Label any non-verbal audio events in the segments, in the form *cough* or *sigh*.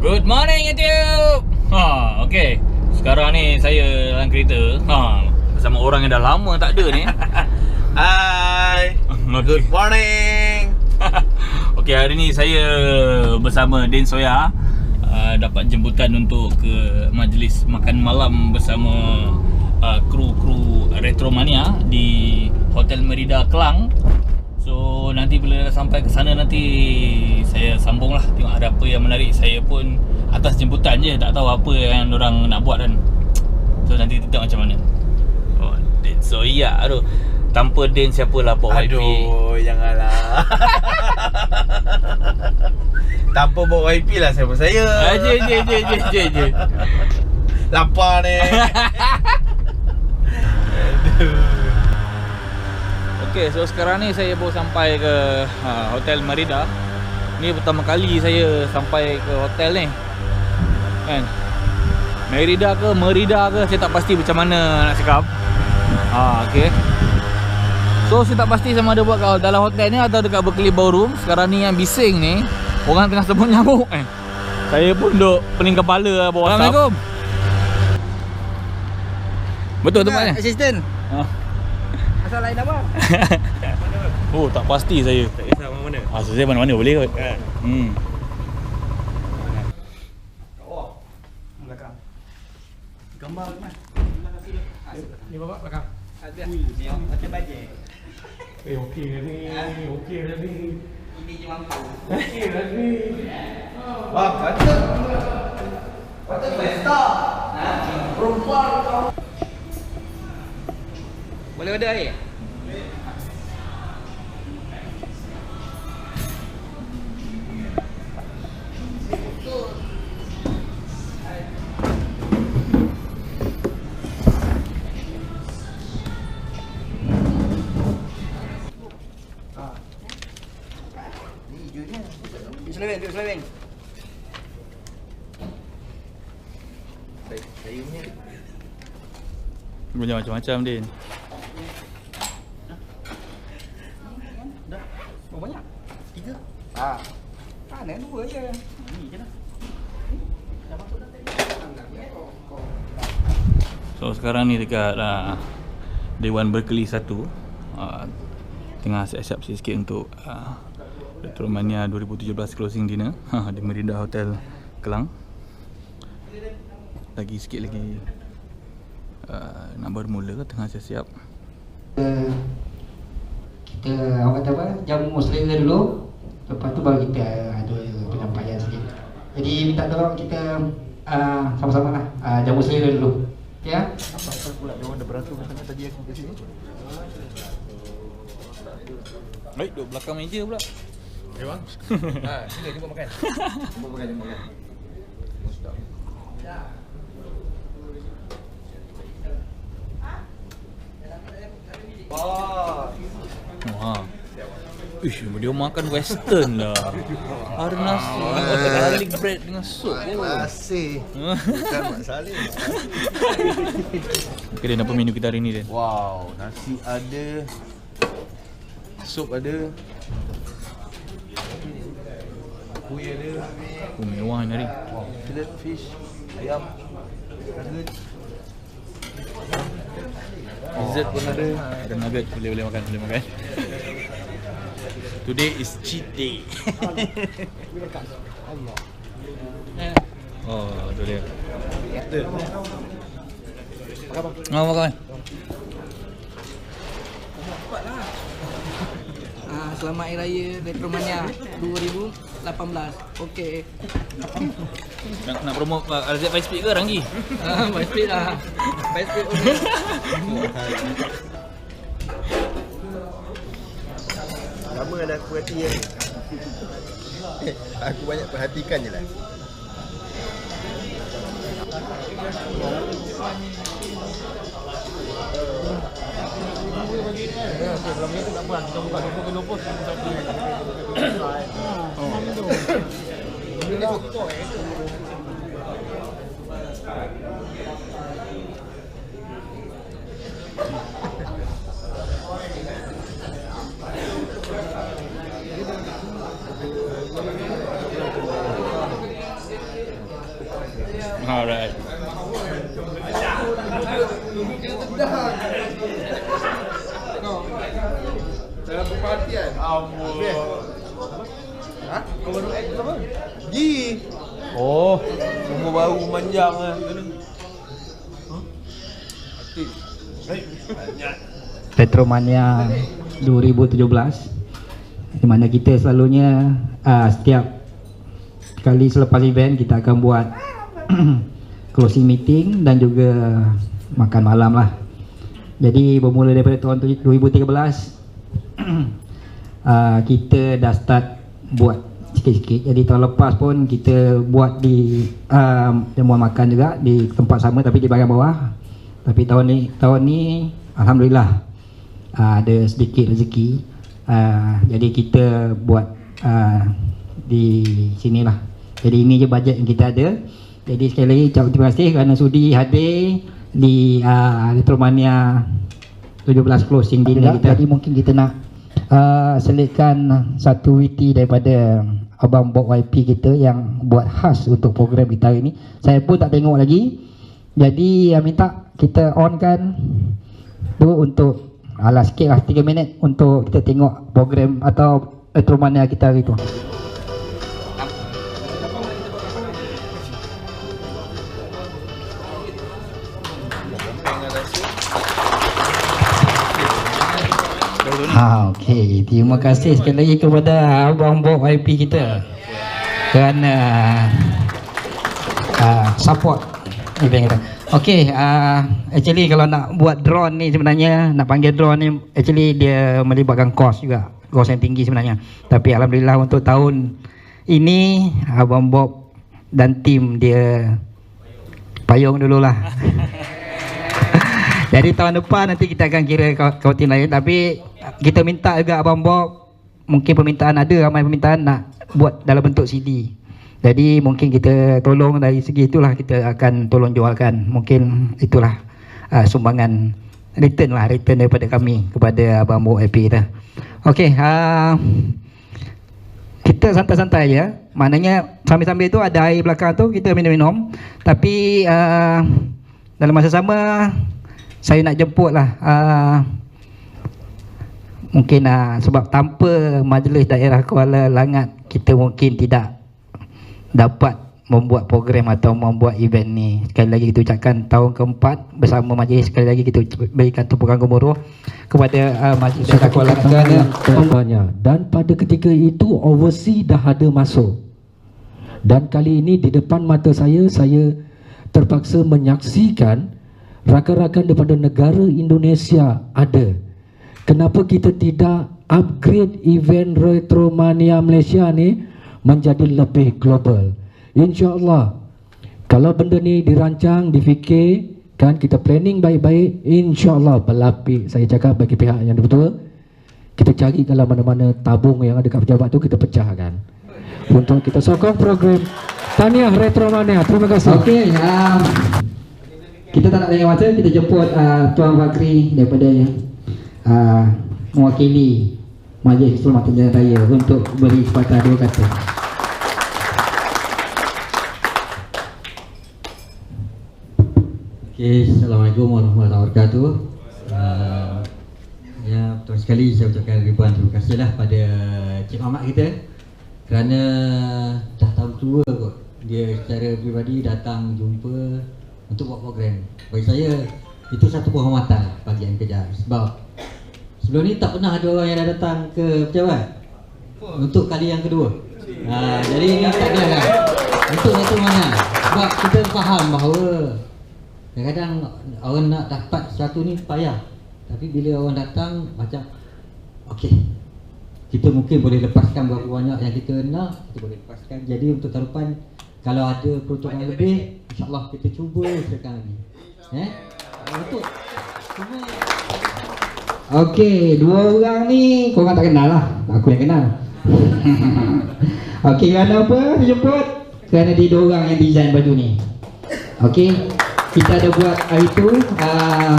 Good morning YouTube. Ha, okey. Sekarang ni saya dalam kereta. Ha, bersama orang yang dah lama tak ada ni. *laughs* Hai. *laughs* Okey. Good morning. *laughs* Okey, hari ni saya bersama Din Soya uh, dapat jemputan untuk ke majlis makan malam bersama uh, kru-kru Retromania di Hotel Merida Kelang. So nanti bila dah sampai ke sana nanti sambung lah tengok ada apa yang menarik. Saya pun atas jemputan je tak tahu apa yang orang nak buat kan. So nanti kita tengok macam mana. Oh, Din Soya aduh. Tanpa Din siapalah bawa YP. Aduh, janganlah. *laughs* Tanpa bawa YP lah siapa saya. Ah, je je je je je je. Lapar ni. *laughs* Okey, so sekarang ni saya baru sampai ke ha, Hotel Merida. Ni pertama kali saya sampai ke hotel ni. Kan? Merida ke Merida ke saya tak pasti macam mana nak cakap. Ha, okey. So saya tak pasti sama ada buat kat dalam hotel ni atau dekat Berkeley Ballroom. Sekarang ni yang bising ni orang tengah sebut *laughs* nyamuk eh. Saya pun duk pening kepala lah bawa Assalamualaikum. Betul tempatnya? Assistant. Ha. Asal lain apa? *laughs* Oh, tak pasti saya. Ah, saya mana-mana boleh kot. Kan? Hmm. Belakang. Gambar mana? Ni bapak belakang. Ada. Macam bajet. Eh okey dah ni, okey dah ni. Ini je mampu. Okey dah ni. Wah, kata. Kata pesta. Ha? Perempuan kau. Boleh order air? Duduk seleweng, duduk seleweng. Saya punya. Punya macam-macam Din. Banyak? Tiga? Ah. Mana dua je. Ni je lah. So sekarang ni dekat uh, Dewan Berkeley 1 uh, Tengah siap-siap sikit untuk uh, Retromania 2017 closing dinner *laughs* ha, Di Merida Hotel Kelang. Lagi sikit lagi uh, Nak bermula tengah siap-siap? Kita kita orang kata apa? Jamu selera dulu. Lepas tu baru kita ada penyampaian sikit. Jadi minta tolong kita uh, sama-sama lah. Uh, jamu selera dulu. Ya? Apa pula dia orang dah beratur macam tadi aku kat sini. Baik, duduk belakang meja pula Eh *laughs* bang. ha, sini jumpa makan. Jumpa makan, jumpa makan. Sedap. Wah. Wah. Ish, dia makan western lah Ada nasi, garlic bread dengan sup kasih. Bukan Mak Salim. *laughs* Okay, Din, apa menu kita hari ni Din? Wow, nasi ada. Sup ada. Kuih ada. Oh, mewah ni hari fillet fish, ayam. Nugget. Dessert pun ada. Ada nugget, boleh boleh makan, boleh makan Today is cheat day *laughs* Oh, tu dia Oh, makan selamat hari raya Retromania 2018. Okey. Nak nak promo uh, RZ Vice Speed ke Ranggi? Ha, Vice Speed lah. Vice Speed. Lama dah aku hati ya. Eh, aku banyak perhatikan je lah. Oh. All right. Perhatian. Amboi. Ha? Kau baru act apa? Gi. Oh, umur baru manjang ah. Aktif. Baik. Retromania 2017 di mana kita selalunya uh, setiap kali selepas event kita akan buat *clears throat* closing meeting dan juga makan malam lah. Jadi bermula daripada tahun tu- 2013 uh, *clears throat* kita dah start buat sikit-sikit. Jadi tahun lepas pun kita buat di uh, jamuan makan juga di tempat sama tapi di bahagian bawah. Tapi tahun ni tahun ni alhamdulillah uh, ada sedikit rezeki. Uh, jadi kita buat uh, di sinilah. Jadi ini je bajet yang kita ada. Jadi sekali lagi terima kasih kerana sudi hadir di uh, Retromania 17 closing dinner kita. Jadi mungkin kita nak uh, selitkan satu witi daripada Abang Bob YP kita yang buat khas untuk program kita hari ini. Saya pun tak tengok lagi. Jadi uh, minta kita on kan tu untuk alah sikit lah 3 minit untuk kita tengok program atau Retromania kita hari tu. Okey. Terima kasih sekali lagi kepada Abang Bob IP kita kerana uh, support. Okey, uh, actually kalau nak buat drone ni sebenarnya nak panggil drone ni actually dia melibatkan kos juga. Kos yang tinggi sebenarnya. Tapi alhamdulillah untuk tahun ini Abang Bob dan tim dia payung dululah. *laughs* Jadi tahun depan nanti kita akan kira kau, tim lain tapi kita minta juga Abang Bob mungkin permintaan ada ramai permintaan nak buat dalam bentuk CD. Jadi mungkin kita tolong dari segi itulah kita akan tolong jualkan. Mungkin itulah uh, sumbangan return lah return daripada kami kepada Abang Bob IP kita. Okey, uh, kita santai-santai ya. Maknanya sambil-sambil tu ada air belakang tu kita minum-minum. Tapi uh, dalam masa sama saya nak jemput lah uh, mungkin uh, sebab tanpa majlis daerah Kuala Langat kita mungkin tidak dapat membuat program atau membuat event ni. Sekali lagi kita ucapkan tahun keempat bersama majlis sekali lagi kita berikan tumpukan gemuruh kepada uh, majlis daerah Kuala Langat. Contohnya Dan pada ketika itu Overseas dah ada masuk. Dan kali ini di depan mata saya Saya terpaksa menyaksikan Rakan-rakan daripada negara Indonesia ada. Kenapa kita tidak upgrade event Retromania Malaysia ni Menjadi lebih global? InsyaAllah Kalau benda ni dirancang, difikir kan kita planning baik-baik insyaallah berlapis saya cakap bagi pihak yang betul kita cari kalau mana-mana tabung yang ada kat pejabat tu kita pecahkan. Untuk kita sokong program Tahniah Retromania. Terima kasih. Okey, um, kita tak nak lagi masa, kita jemput uh, Tuan Fakri daripada uh, mewakili Majlis Keselamatan Jalan Raya untuk beri sepatah dua kata. Okay, Assalamualaikum warahmatullahi wabarakatuh uh, Ya, betul sekali saya ucapkan ribuan terima kasih lah pada Cik Mamat kita Kerana dah tahun kedua kot Dia secara peribadi datang jumpa untuk buat program. Bagi saya, itu satu penghormatan bagi yang kerja Sebab sebelum ni tak pernah ada orang yang dah datang ke pejabat. Untuk kali yang kedua. Uh, Jadi ini tak ada lah. Untuk satu mana Sebab kita faham bahawa Kadang-kadang orang nak dapat sesuatu ni payah. Tapi bila orang datang macam Okey Kita mungkin boleh lepaskan berapa banyak yang kita nak Kita boleh lepaskan. Jadi untuk tahun depan Kalau ada peruntukan lebih InsyaAllah kita cuba sekarang lagi Eh Untuk Okey, dua orang ni korang tak kenal lah. Aku yang kenal. *laughs* Okey, kerana apa dijemput? Kerana dia dua orang yang design baju ni. Okey, kita ada buat hari tu uh,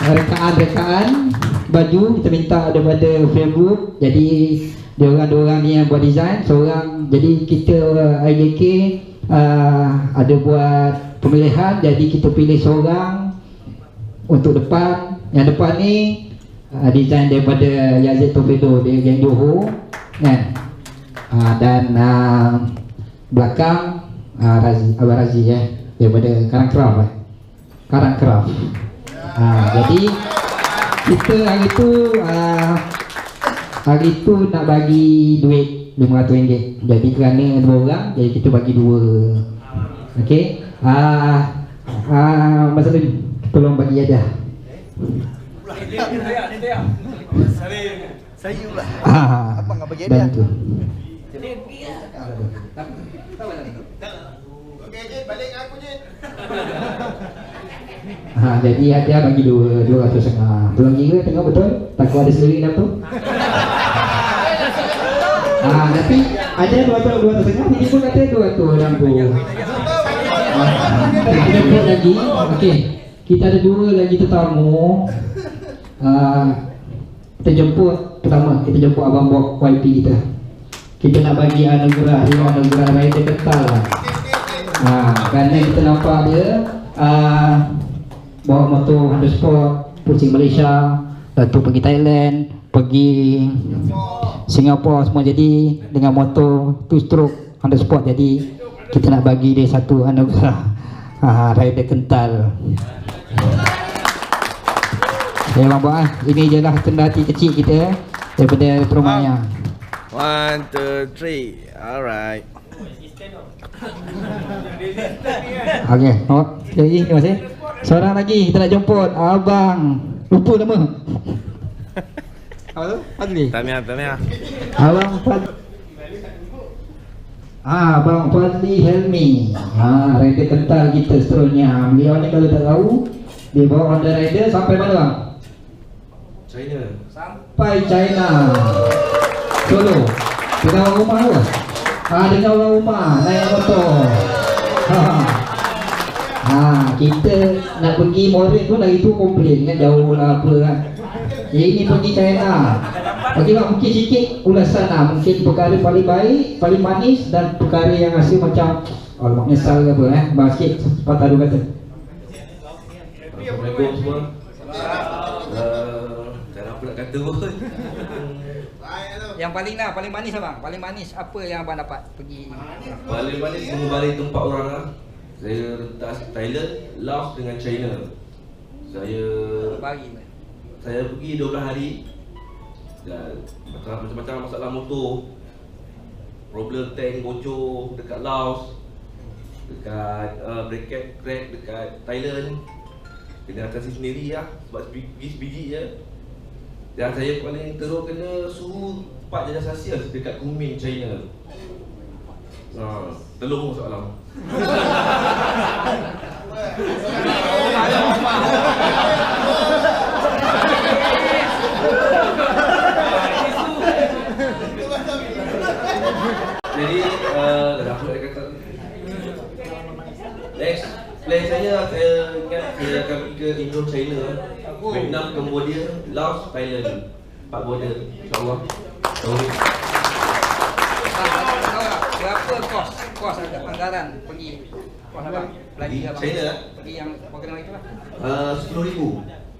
rekaan-rekaan baju kita minta daripada Facebook. Jadi dia orang dua orang ni yang buat design, seorang jadi kita uh, IJK uh, ada buat pemilihan. Jadi kita pilih seorang untuk depan. Yang depan ni uh, design daripada Yazid Torpedo dia geng Johor kan? Uh, dan uh, belakang uh, Razi, Abang Razi eh? Daripada Karangkraf eh? Karangkraf uh, jadi kita hari tu uh, hari tu nak bagi duit RM500 jadi kerana dua orang jadi kita bagi dua Okey. Ah ah Mas Alim tolong bagi aja. Saya pula. Ah. Abang nak bagi hadiah? Bantu. Okey, Jin, balik dengan aku, Jin. Ha, jadi hadiah bagi dua, dua ratus setengah. Belum kira tengok betul? Takut ada sendiri dah tu. Ah, *laughs* tapi ada dua ratus dua ratus setengah. Ini pun kata dua ratus enam puluh. Kita jemput lagi. Okey. Kita ada dua lagi tetamu. Ah, kita jemput pertama kita jemput abang Bob YP kita. Kita nak bagi anugerah dia anugerah rider kekal lah. Ha, kerana kita nampak dia uh, bawa motor Honda Sport pusing Malaysia, lepas tu pergi Thailand, pergi Singapura semua jadi dengan motor two stroke Honda Sport jadi kita nak bagi dia satu anugerah *laughs* ha, rider kental. Ya Abang Bob ah, ini je lah tanda hati kecil kita eh, daripada Petromania. One, two, three. Alright. Okey, oh, jadi terima kasih. Seorang lagi kita nak jemput abang. Lupa nama. Apa tu? Fadli. Tahniah, tahniah. Abang Fadli. Ah, Abang Fadli Helmi. Ah, rider kental kita seterusnya. Beliau ni kalau tak tahu, dia bawa Honda Rider sampai mana bang? China. Sampai China. Solo. Dengan orang rumah tu? Ah, dengan orang rumah naik motor. Ha. Ha, kita nak pergi Morin pun hari tu komplain kan jauh lah apa kan. Ini pergi China. Okey bang, mungkin sikit ulasan lah. Mungkin perkara paling baik, paling manis dan perkara yang rasa macam Alamak menyesal ke apa eh. Bang sikit, sepatah dua kata. Assalamualaikum semua. Uh, tak ada apa nak kata pun. Yang paling lah, paling manis abang. Paling manis apa yang abang dapat pergi? Paling balik mengembali tempat orang lah. Saya rentas Thailand, Laos dengan China. Saya Bagi. saya pergi 12 hari dan macam- macam-macam masalah motor. Problem tank bocor dekat Laos. Dekat uh, bracket crack dekat Thailand. Kena atasi sendiri lah sebab sebiji sebiji je. Dan saya paling teruk kena suhu 4 jenis Celsius dekat Kunming, China. Ha, telur masuk alam. Jadi, uh, dah nak kata? Next, plan saya saya ingat saya akan pergi ke Indo China, Vietnam, Cambodia, Laos, Thailand. Empat border, insyaAllah. Tahun ni. Kos? Kos anggaran pergi kos abang? Pergi China eh? Pergi yang program itu lah. Uh, RM10,000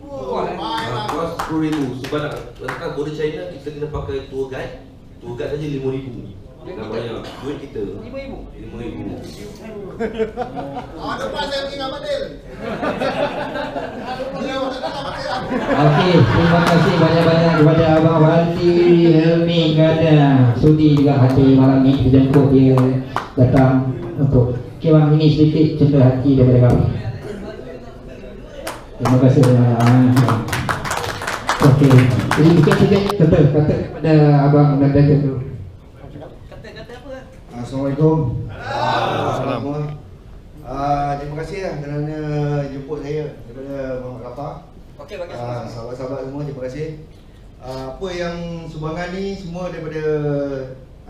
Kos eh? uh, Kos RM10,000 Sebab nak letak border China Kita kena pakai tour guide Tour guide saja RM5,000 Duit kita? banyak Duit kita RM5,000? RM5,000 Ah, depan saya pergi dengan Fadil. Okey, terima kasih banyak-banyak kepada Abang Wati Helmi kerana sudi juga hati malam ni dijemput dia datang untuk Okey bang, ini sedikit cendera hati daripada kami. Terima kasih banyak. Okey, jadi sikit-sikit kata kata kepada Abang Datuk dulu. Assalamualaikum. Assalamualaikum. Ah, terima kasih lah kerana jemput saya daripada Muhammad Rafa. Okey, bagi Ah, sahabat-sahabat semua terima kasih. Ah, apa yang sumbangan ni semua daripada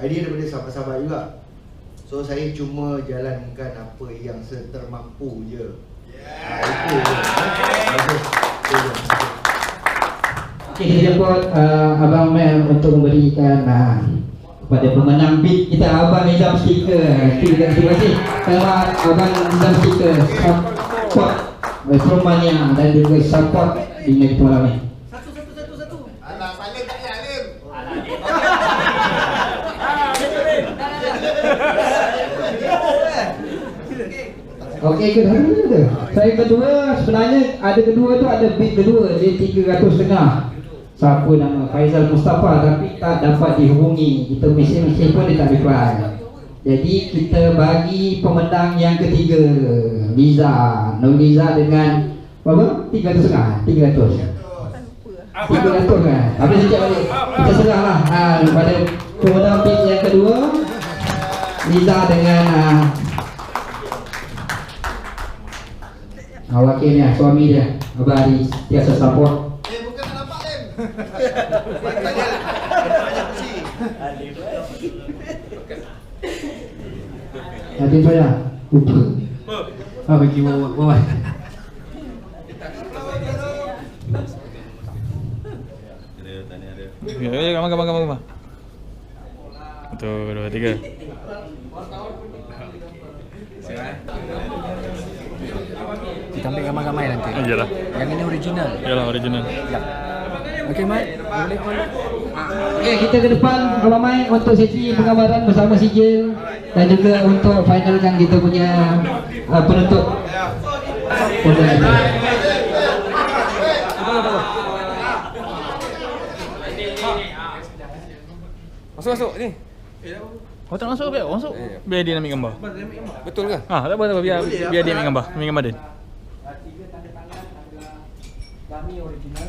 idea daripada sahabat-sahabat juga. So saya cuma jalankan apa yang setermampu je. Ah, je. Bagus. Itu je. Okey, kita jemput uh, Abang Mel untuk memberikan uh, pada pemenang bid kita Abang Nizam Stiker. Terima terima kasih kepada Abang Nizam Stiker support Retromania dan juga support di negeri malam ini. Okey ke dah ada? Saya kedua sebenarnya ada kedua tu ada bid kedua dia 300 setengah. Siapa nama Faizal Mustafa tapi tak dapat dihubungi. Kita mesej-mesej pun dia tak reply. Jadi kita bagi pemenang yang ketiga Liza, Nur Liza dengan berapa? 300 setengah, 300. 300 kan? Habis sekejap balik. Kita serahlah ha, pada pemenang bid yang kedua Liza dengan Ah, wakil dia, suami dia Abang Ari Biasa support Lim. Tanya, tanya kursi. Hadir saya Lupa Ah, bagi bawa bawa Ya, ya, gambar, gambar, gambar, gambar. Satu, dua, tiga. Kita ambil gambar-gambar nanti. Ah, Iyalah. Yang ini original. Iyalah, original. Okey, Mat. Boleh on. Okey, kita ke depan Abang Mai untuk sesi penggambaran bersama Sijil dan juga untuk finalkan kita punya uh, penutup nanti. Masuk masuk ni. Kau tak masuk biar masuk. Biar dia nak ambil gambar. Betul ke? Ah, tak apa, tak apa. Biar, biar dia ambil gambar. Ambil gambar dia. Kami original.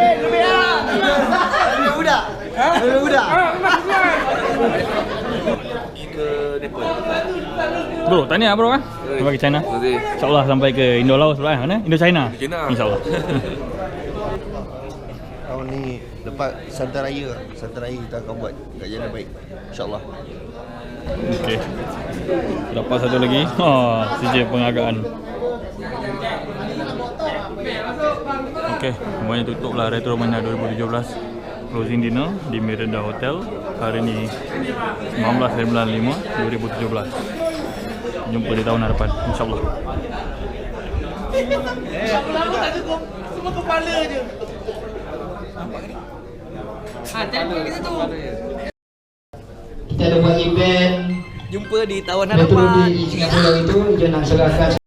Mat. Pegang ori, Mat. Bro, tahniah bro kan. Sampai ke China. InsyaAllah sampai ke Indo Laos pula kan. Indo China. China. InsyaAllah. *laughs* Tahun ni lepas Santa Raya, Santa Raya kita akan buat kat jalan baik. InsyaAllah. Okey. Dapat satu lagi. Ha, CJ penghargaan. Okey, semuanya tutup lah Retro Mania 2017 closing dinner di Miranda Hotel hari ni 19 bulan 5 2017. Jumpa di tahun hadapan insyaallah. Kita ada buat event Jumpa di tahun Metro di Singapura itu dia nak serahkan